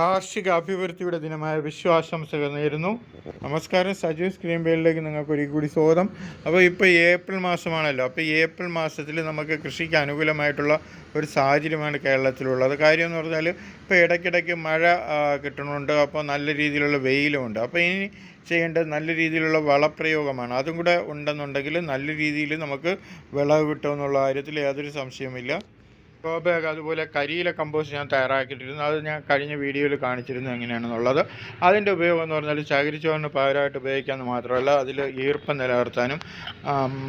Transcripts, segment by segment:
കാർഷിക അഭിവൃദ്ധിയുടെ ദിനമായ വിശ്വാശംസകൾ നേരുന്നു. നമസ്കാരം. സജീവ് സ്ക്രീൻ പേരിലേക്ക് നിങ്ങൾക്ക് ഒരു കൂടി സ്വാഗതം. അപ്പോൾ ഇപ്പോൾ ഏപ്രിൽ മാസമാണല്ലോ. അപ്പോൾ ഏപ്രിൽ മാസത്തിൽ നമുക്ക് കൃഷിക്ക് അനുകൂലമായിട്ടുള്ള ഒരു സാഹചര്യമാണ് കേരളത്തിലുള്ളത്. കാര്യം എന്ന് പറഞ്ഞാൽ ഇപ്പോൾ ഇടയ്ക്കിടയ്ക്ക് മഴ കിട്ടണമുണ്ട് അപ്പോൾ നല്ല രീതിയിലുള്ള വെയിലുമുണ്ട്. അപ്പോൾ ഇനി ചെയ്യേണ്ടത് നല്ല രീതിയിലുള്ള വളപ്രയോഗമാണ്. അതും കൂടെ ഉണ്ടെന്നുണ്ടെങ്കിൽ നല്ല രീതിയിൽ നമുക്ക് വിളവ് കിട്ടുമെന്നുള്ള കാര്യത്തിൽ യാതൊരു സംശയവുമില്ല. ഗ്രോ ബാഗ് അതുപോലെ കരിയില കമ്പോസ്റ്റ് ഞാൻ തയ്യാറാക്കിയിട്ടിരുന്നു. അത് ഞാൻ കഴിഞ്ഞ വീഡിയോയിൽ കാണിച്ചിരുന്നു എങ്ങനെയാണെന്നുള്ളത്. അതിന്റെ ഉപയോഗം എന്ന് പറഞ്ഞാൽ ചകിരിച്ചോറിന് പകരമായിട്ട് ഉപയോഗിക്കാമെന്ന് മാത്രമല്ല അതിൽ ഈർപ്പം നിലനിർത്താനും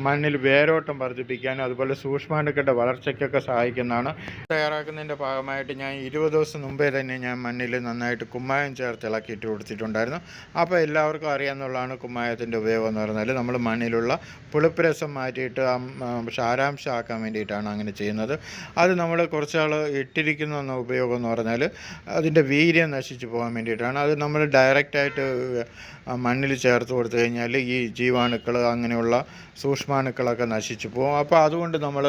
മണ്ണിൽ വേരോട്ടം വർദ്ധിപ്പിക്കാനും അതുപോലെ സൂക്ഷ്മാണുക്കളുടെ വളർച്ചയ്ക്കൊക്കെ സഹായിക്കുന്നതാണ്. തയ്യാറാക്കുന്നതിന്റെ ഭാഗമായിട്ട് ഞാൻ ഇരുപത് ദിവസം മുമ്പേ തന്നെ ഞാൻ മണ്ണിൽ നന്നായിട്ട് കുമ്മായം ചേർത്ത് ഇളക്കിയിട്ട് കൊടുത്തിട്ടുണ്ടായിരുന്നു. അപ്പോൾ എല്ലാവർക്കും അറിയാമെന്നുള്ളതാണ് കുമ്മായത്തിന്റെ ഉപയോഗം എന്ന് പറഞ്ഞാൽ നമ്മൾ മണ്ണിലുള്ള പുളിപ്പ് രസം മാറ്റിയിട്ട് ആക്കാൻ വേണ്ടിയിട്ടാണ് അങ്ങനെ ചെയ്യുന്നത്. അത് നമ്മൾ കുറച്ചാൾ ഇട്ടിരിക്കുന്ന ഉപയോഗം എന്ന് പറഞ്ഞാൽ അതിന്റെ വീര്യം നശിച്ചു പോകാൻ വേണ്ടിയിട്ടാണ്. അത് നമ്മൾ ഡയറക്റ്റായിട്ട് മണ്ണിൽ ചേർത്ത് കൊടുത്തു കഴിഞ്ഞാൽ ഈ ജീവാണുക്കൾ അങ്ങനെയുള്ള സൂക്ഷ്മാണുക്കളൊക്കെ നശിച്ചു പോകും. അപ്പോൾ അതുകൊണ്ട് നമ്മൾ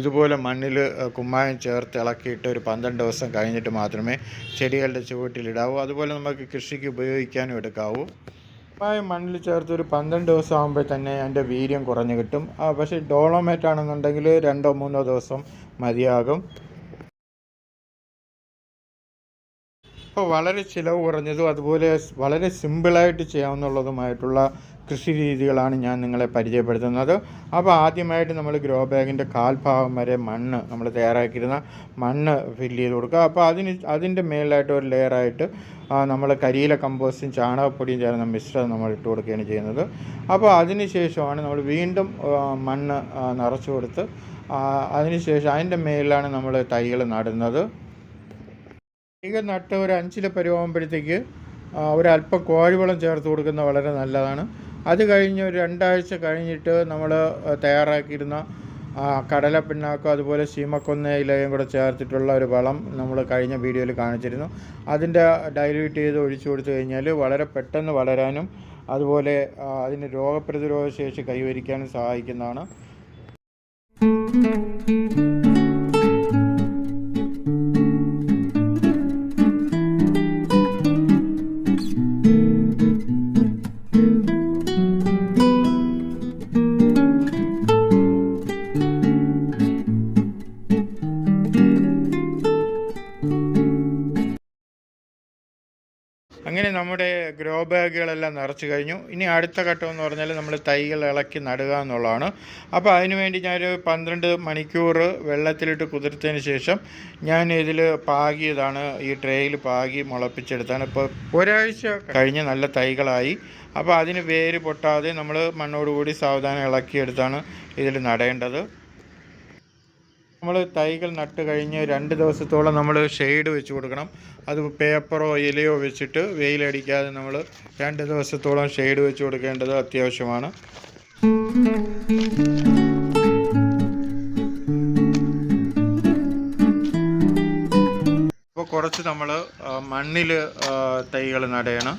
ഇതുപോലെ മണ്ണിൽ കുമ്മായം ചേർത്ത് ഇളക്കിയിട്ട് ഒരു പന്ത്രണ്ട് ദിവസം കഴിഞ്ഞിട്ട് മാത്രമേ ചെടികളുടെ ചുവട്ടിലിടാവൂ. അതുപോലെ നമുക്ക് കൃഷിക്ക് ഉപയോഗിക്കാനും എടുക്കാവൂ. കുമ്മായം മണ്ണിൽ ചേർത്ത് ഒരു പന്ത്രണ്ട് ദിവസം ആകുമ്പോൾ തന്നെ അതിന്റെ വീര്യം കുറഞ്ഞു കിട്ടും. പക്ഷേ ഡോളോമേറ്റ് ആണെന്നുണ്ടെങ്കിൽ രണ്ടോ മൂന്നോ ദിവസം മതിയാകും. അപ്പോൾ വളരെ ചിലവ് കുറഞ്ഞതും അതുപോലെ വളരെ സിമ്പിളായിട്ട് ചെയ്യാവുന്നുള്ളതുമായിട്ടുള്ള കൃഷി രീതികളാണ് ഞാൻ നിങ്ങളെ പരിചയപ്പെടുത്തുന്നത്. അപ്പോൾ ആദ്യമായിട്ട് നമ്മൾ ഗ്രോ ബാഗിന്റെ കാൽഭാഗം വരെ മണ്ണ് നമ്മൾ തയ്യാറാക്കിയിരുന്ന മണ്ണ് ഫില്ല് ചെയ്ത് കൊടുക്കുക. അപ്പോൾ അതിന് അതിന്റെ മേലായിട്ട് ഒരു ലെയറായിട്ട് നമ്മൾ കരിയില കമ്പോസ്റ്റും ചാണകപ്പൊടിയും ചേർന്ന മിശ്രിതം നമ്മൾ ഇട്ട് കൊടുക്കുകയാണ് ചെയ്യുന്നത്. അപ്പോൾ അതിന് ശേഷമാണ് നമ്മൾ വീണ്ടും മണ്ണ് നിറച്ചു കൊടുത്ത് അതിനുശേഷം അതിന് ശേഷം അതിന്റെ മേലിലാണ് നമ്മൾ തൈകൾ നടുന്നത്. തൈകൾ നട്ട് ഒരു അഞ്ചില പരുവാകുമ്പോഴത്തേക്ക് ഒരല്പം കോഴിവളം ചേർത്ത് കൊടുക്കുന്നത് വളരെ നല്ലതാണ്. അത് കഴിഞ്ഞ് ഒരു രണ്ടാഴ്ച കഴിഞ്ഞിട്ട് നമ്മൾ തയ്യാറാക്കിയിരുന്ന കടല പിണ്ണാക്കോ അതുപോലെ സീമക്കൊന്ന ഇലയും കൂടെ ചേർത്തിട്ടുള്ള ഒരു വളം നമ്മൾ കഴിഞ്ഞ വീഡിയോയിൽ കാണിച്ചിരുന്നു. അതിന്റെ ഡൈല്യൂട്ട് ചെയ്ത് ഒഴിച്ചു കൊടുത്തു കഴിഞ്ഞാൽ വളരെ പെട്ടെന്ന് വളരാനും അതുപോലെ അതിന് രോഗപ്രതിരോധ ശേഷി കൈവരിക്കാനും സഹായിക്കുന്നതാണ്. അങ്ങനെ നമ്മുടെ ഗ്രോ ബാഗുകളെല്ലാം നിറച്ച് കഴിഞ്ഞു. ഇനി അടുത്ത ഘട്ടം എന്ന് പറഞ്ഞാൽ നമ്മൾ തൈകൾ ഇളക്കി നടുക എന്നുള്ളതാണ്. അപ്പോൾ അതിനുവേണ്ടി ഞാനൊരു പന്ത്രണ്ട് മണിക്കൂർ വെള്ളത്തിലിട്ട് കുതിർത്തതിന് ശേഷം ഞാൻ ഇതിൽ പാകിയതാണ്. ഈ ട്രേയിൽ പാകി മുളപ്പിച്ചെടുത്താണ്. ഇപ്പോൾ ഒരാഴ്ച കഴിഞ്ഞ് നല്ല തൈകളായി. അപ്പോൾ അതിന് വേര് പൊട്ടാതെ നമ്മൾ മണ്ണോടുകൂടി സാവധാനം ഇളക്കിയെടുത്താണ് ഇതിൽ നടേണ്ടത്. നമ്മൾ തൈകൾ നട്ട് കഴിഞ്ഞ് രണ്ട് ദിവസത്തോളം നമ്മൾ ഷെയ്ഡ് വെച്ച് കൊടുക്കണം. അത് പേപ്പറോ ഇലയോ വെച്ചിട്ട് വെയിലടിക്കാതെ നമ്മൾ രണ്ട് ദിവസത്തോളം ഷെയ്ഡ് വെച്ച് കൊടുക്കേണ്ടത് അത്യാവശ്യമാണ്. അപ്പോൾ കുറച്ച് നമ്മൾ മണ്ണിൽ തൈകൾ നടയണം.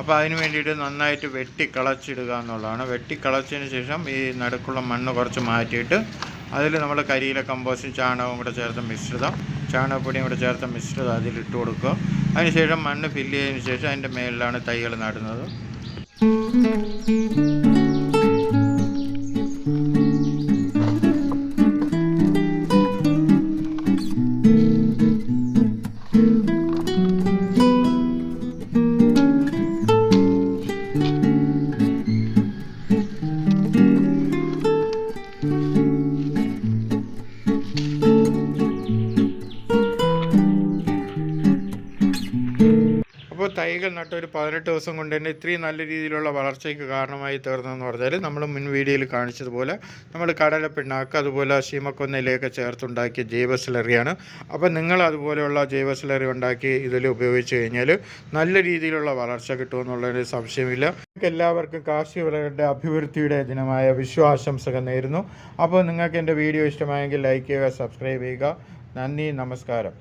അപ്പോൾ അതിന് വേണ്ടിയിട്ട് നന്നായിട്ട് വെട്ടി കളച്ചിടുക എന്നുള്ളതാണ്. വെട്ടി കളച്ചതിന് ശേഷം ഈ നടുക്കുള്ള മണ്ണ് കുറച്ച് മാറ്റിയിട്ട് അതിൽ നമ്മൾ കരിയില കമ്പോസ്റ്റും ചാണകവും കൂടെ ചേർത്ത മിശ്രിതം. ചാണകപ്പൊടിയും കൂടെ ചേർത്ത മിശ്രിതം അതിലിട്ട് കൊടുക്കുക അതിനുശേഷം മണ്ണ് ഫില്ല് ചെയ്തതിന് ശേഷം അതിന്റെ മേളിലാണ് തൈകൾ നടുന്നത്. തൈകൾ നട്ട് ഒരു പതിനെട്ട് ദിവസം കൊണ്ട് തന്നെ ഇത്രയും നല്ല രീതിയിലുള്ള വളർച്ചയ്ക്ക് കാരണമായി തീർന്നതെന്ന് പറഞ്ഞാൽ നമ്മൾ മുൻ വീഡിയോയിൽ കാണിച്ചതുപോലെ നമ്മൾ കടല പിണ്ണാക്ക് അതുപോലെ ശീമക്കൊന്നയിലേക്ക് ചേർത്തുണ്ടാക്കിയ ജൈവ സ്ലറിയാണ് അപ്പോൾ നിങ്ങൾ അതുപോലെയുള്ള ജൈവ സ്ലറി ഉണ്ടാക്കി ഇതിൽ ഉപയോഗിച്ച് കഴിഞ്ഞാൽ നല്ല രീതിയിലുള്ള വളർച്ച കിട്ടുമെന്നുള്ളതിന് സംശയമില്ല. എല്ലാവർക്കും കാർഷിക വിളകളുടെ അഭിവൃദ്ധിയുടെ ദിനമായ വിശ്വാശംസകൾ നേരുന്നു. അപ്പോൾ നിങ്ങൾക്ക് എന്റെ വീഡിയോ ഇഷ്ടമായെങ്കിൽ ലൈക്ക് ചെയ്യുക സബ്സ്ക്രൈബ് ചെയ്യുക. നന്ദി നമസ്കാരം.